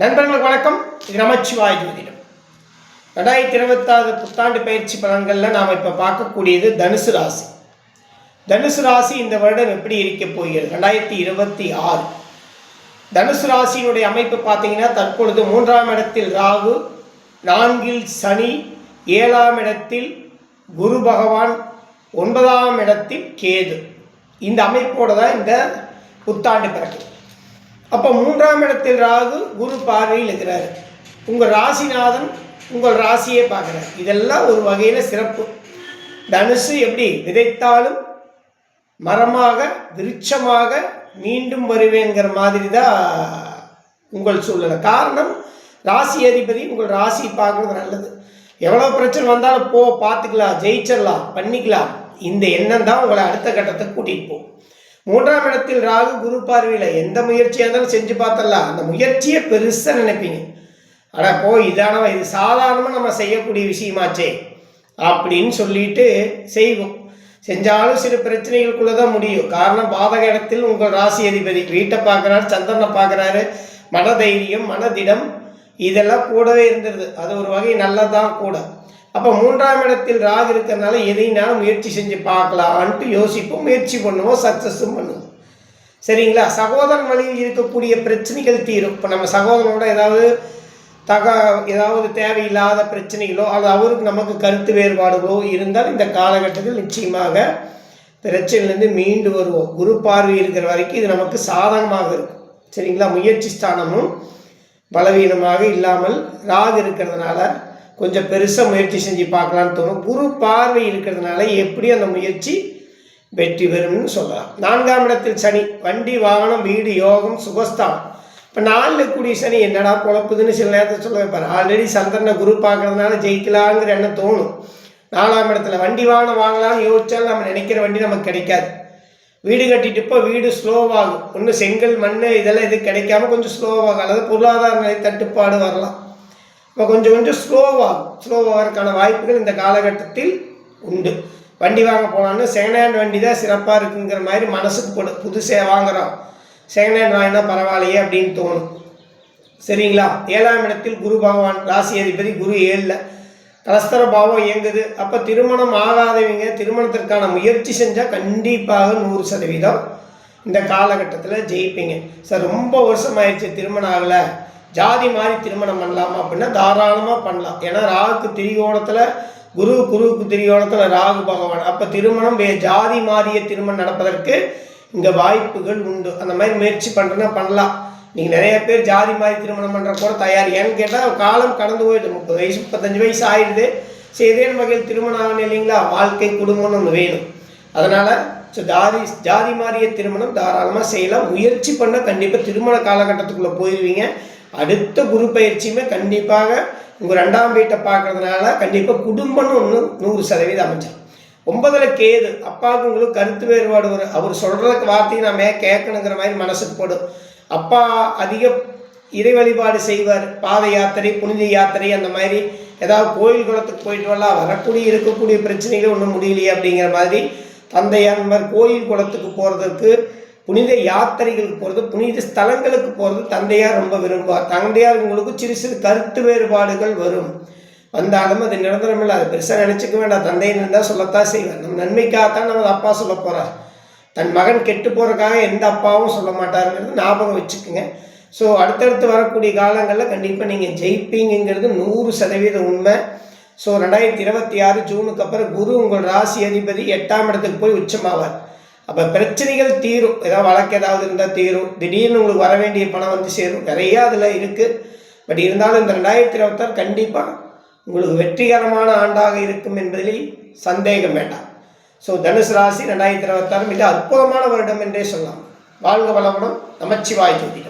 நண்பர்களுக்கு வணக்கம். இது நமச்சிவாய் ஜோதிடம். ரெண்டாயிரத்தி இருபத்தாறு புத்தாண்டு பயிற்சி பலன்களில் நாம் இப்போ பார்க்கக்கூடியது தனுசு ராசி. தனுசு ராசி இந்த வருடம் எப்படி இருக்க போகிறது? ரெண்டாயிரத்தி இருபத்தி ஆறு. தனுசு ராசியினுடைய அமைப்பு பார்த்தீங்கன்னா தற்பொழுது மூன்றாம் இடத்தில் ராகு நான்கில் சனி ஏழாம் இடத்தில் குரு பகவான் ஒன்பதாம் இடத்தில் கேது. இந்த அமைப்போடு தான் இந்த புத்தாண்டு பிறகு அப்போ மூன்றாம் இடத்தில் ராகு குரு பார்வையில் இருக்கிறார். உங்கள் ராசிநாதன் உங்கள் ராசியே பார்க்குறார். இதெல்லாம் ஒரு வகையில் சிறப்பு. தனுசு எப்படி விதைத்தாலும் மரமாக விருட்சமாக மீண்டும் வருவேங்கிற மாதிரி தான் உங்கள் சூழ்நிலை. காரணம் ராசி அதிபதி உங்கள் ராசி பார்க்குறது நல்லது. எவ்வளோ பிரச்சனை வந்தாலும் போ பார்த்துக்கலாம் ஜெயிச்சிடலாம் பண்ணிக்கலாம். இந்த எண்ணம் தான் உங்களை அடுத்த கட்டத்தை கூட்டிகிட்டு போகும். மூன்றாம் இடத்தில் ராகு குரு பார்வையில் எந்த முயற்சியாக இருந்தாலும் செஞ்சு பார்த்தலாம் அந்த முயற்சியை பெருசாக நினைப்பீங்க. ஆனால் போ இதானவா இது சாதாரணமாக நம்ம செய்யக்கூடிய விஷயமாச்சே அப்படின்னு சொல்லிட்டு செய்வோம். செஞ்சாலும் சில பிரச்சனைகளுக்குள்ளே தான் முடியும். காரணம் பாதக இடத்தில் உங்கள் ராசி அதிபதி. வீட்டை பார்க்குறாரு சந்திரனை பார்க்குறாரு. மனதைரியம் மனதிடம் இதெல்லாம் கூடவே இருந்துருது அது ஒரு வகை நல்லதான் கூட. அப்போ மூன்றாம் இடத்தில் ராகு இருக்கிறதுனால எதைனாலும் முயற்சி செஞ்சு பார்க்கலான்ட்டு யோசிப்போம் முயற்சி பண்ணுவோம் சக்ஸஸும் பண்ணுவோம். சரிங்களா? சகோதரன் வழியில் இருக்கக்கூடிய பிரச்சனைகள் தீரும். இப்போ நம்ம சகோதரனோட ஏதாவது தக ஏதாவது தேவையில்லாத பிரச்சனைகளோ அல்லது அவருக்கு நமக்கு கருத்து வேறுபாடுகளோ இருந்தால் இந்த காலகட்டத்தில் நிச்சயமாக பிரச்சனையிலேருந்து மீண்டு வருவோம். குரு பார்வை இருக்கிற வரைக்கும் இது நமக்கு சாதகமாக இருக்கும். சரிங்களா? முயற்சி ஸ்தானமும் பலவீனமாக இல்லாமல் ராகு இருக்கிறதுனால கொஞ்சம் பெருசாக முயற்சி செஞ்சு பார்க்கலான்னு தோணும். குரு பார்வை இருக்கிறதுனால எப்படி அந்த முயற்சி வெற்றி பெறும்னு சொல்லலாம். நான்காம் இடத்தில் சனி வண்டி வாகனம் வீடு யோகம் சுகஸ்தானம். இப்போ நாளில் கூடிய சனி என்னடா குழப்புதுன்னு சில நேரத்தில் சொல்ல வைப்பார் ஆல்ரெடி சந்திரனை குரு பார்க்கறதுனால ஜெயிக்கலாங்கிற எண்ணம் தோணும். நாலாம் இடத்துல வண்டி வாகனம் வாங்கலாம்னு யோசிச்சாலும் நம்ம நினைக்கிற வண்டி நமக்கு கிடைக்காது. வீடு கட்டிட்டு இப்போ வீடு ஸ்லோவாகும் ஒன்று செங்கல் மண் இதெல்லாம் எதுவும் கிடைக்காம கொஞ்சம் ஸ்லோவாகும் அல்லது பொருளாதார நிலை தட்டுப்பாடு வரலாம். இப்போ கொஞ்சம் கொஞ்சம் ஸ்லோவாகும் ஸ்லோவாகிறதுக்கான வாய்ப்புகள் இந்த காலகட்டத்தில் உண்டு. வண்டி வாங்க போனான்னு செகண்ட் ஹேண்ட் வண்டி தான் சிறப்பாக இருக்குங்கிற மாதிரி மனசுக்கு போடு புதுசே வாங்குகிறோம் செகண்ட் ஹேண்ட் வாங்கினா பரவாயில்லையே அப்படின்னு தோணும். சரிங்களா? ஏழாம் இடத்தில் குரு பகவான் ராசி அதிபதி குரு ஏழில் கலஸ்தர பாவம் இயங்குது. அப்போ திருமணம் ஆகாதவங்க திருமணத்திற்கான முயற்சி செஞ்சால் கண்டிப்பாக நூறு சதவீதம் இந்த காலகட்டத்தில் ஜெயிப்பீங்க. சார் ரொம்ப வருஷம் ஆயிடுச்சு திருமணம் ஆகலை. ஜாதி மாதிரி திருமணம் பண்ணலாமா அப்படின்னா தாராளமாக பண்ணலாம். ஏன்னா ராகுக்கு திரிகோணத்தில் குரு குருவுக்கு திரிகோணத்தில் ராகு பகவான். அப்போ திருமணம் வே ஜாதி மாறிய திருமணம் நடப்பதற்கு இங்கே வாய்ப்புகள் உண்டு. அந்த மாதிரி முயற்சி பண்ணுறேன்னா பண்ணலாம். நீங்கள் நிறைய பேர் ஜாதி மாதிரி திருமணம் பண்ணுற கூட தயார். ஏன்னு கேட்டால் காலம் கடந்து போயிடுது. முப்பது வயசு முப்பத்தஞ்சு வயசு ஆயிடுது. சரி இதே வகையில் திருமணம் ஆகணும் இல்லைங்களா? வாழ்க்கை குடும்பம்னு ஒன்று வேணும். அதனால் ஸோ ஜாதி ஜாதி மாறிய திருமணம் தாராளமாக செய்யலாம். முயற்சி பண்ணால் கண்டிப்பாக திருமண காலகட்டத்துக்குள்ளே போயிடுவீங்க அடுத்த குரு பயிற்சியுமே கண்டிப்பாக உங்கள் ரெண்டாம் வீட்டை பார்க்கறதுனால கண்டிப்பாக குடும்பம்னு ஒன்று நூறு சதவீதம் அமைச்சிடும் ஒன்பதில் கேது. அப்பாவுக்கு உங்களுக்கு கருத்து வேறுபாடு வரும். அவர் சொல்கிறதுக்கு வார்த்தையை நம்ம கேட்கணுங்கிற மாதிரி மனசுக்கு போடும். அப்பா அதிக இறை வழிபாடு செய்வார். பாத யாத்திரை புனித யாத்திரை அந்த மாதிரி ஏதாவது கோயில் குளத்துக்கு போயிட்டு வரலாம். வரக்கூடிய இருக்கக்கூடிய பிரச்சனைகள் ஒன்றும் முடியலையே அப்படிங்கிற மாதிரி தந்தையார் மாதிரி கோயில் குளத்துக்கு போகிறதுக்கு புனித யாத்திரைகளுக்கு போகிறது புனித ஸ்தலங்களுக்கு போகிறது தந்தையார் ரொம்ப விரும்புவார். தந்தையார் உங்களுக்கு சிறு சிறு கருத்து வேறுபாடுகள் வரும். வந்தாலும் அது நிரந்தரம் இல்லை. அது பெருசாக நினச்சிக்க வேண்டாம். தந்தைன்னு இருந்தால் சொல்லத்தான் செய்வார். நம்ம நன்மைக்காகத்தான் நம்ம அப்பா சொல்ல போகிறார் தன் மகன் கெட்டு போகிறக்காக எந்த அப்பாவும் சொல்ல மாட்டாருங்கிறது ஞாபகம் வச்சுக்கோங்க. ஸோ அடுத்தடுத்து வரக்கூடிய காலங்களில் கண்டிப்பாக நீங்கள் ஜெயிப்பீங்கிறது நூறு சதவீதம் உண்மை. ஸோ ரெண்டாயிரத்தி இருபத்தி ஆறு ஜூனுக்கு அப்புறம் குரு உங்கள் ராசி அதிபதி எட்டாம் இடத்துக்கு போய் உச்சமாவார். அப்போ பிரச்சனைகள் தீரும். ஏதாவது வழக்கு ஏதாவது இருந்தால் தீரும். திடீர்னு உங்களுக்கு வர வேண்டிய பணம் வந்து சேரும். நிறையா அதில் இருக்குது பட் இருந்தாலும் இந்த ரெண்டாயிரத்தி இருபத்தாறு கண்டிப்பாக உங்களுக்கு வெற்றிகரமான ஆண்டாக இருக்கும் என்பதில் சந்தேகம் வேண்டாம். ஸோ தனுசு ராசி ரெண்டாயிரத்தி இருபத்தாறு மிக அற்புதமான வருடம் என்றே சொல்லலாம். வாழ்க வளமுடன் நமச்சிவாய் ஜோதிடம்.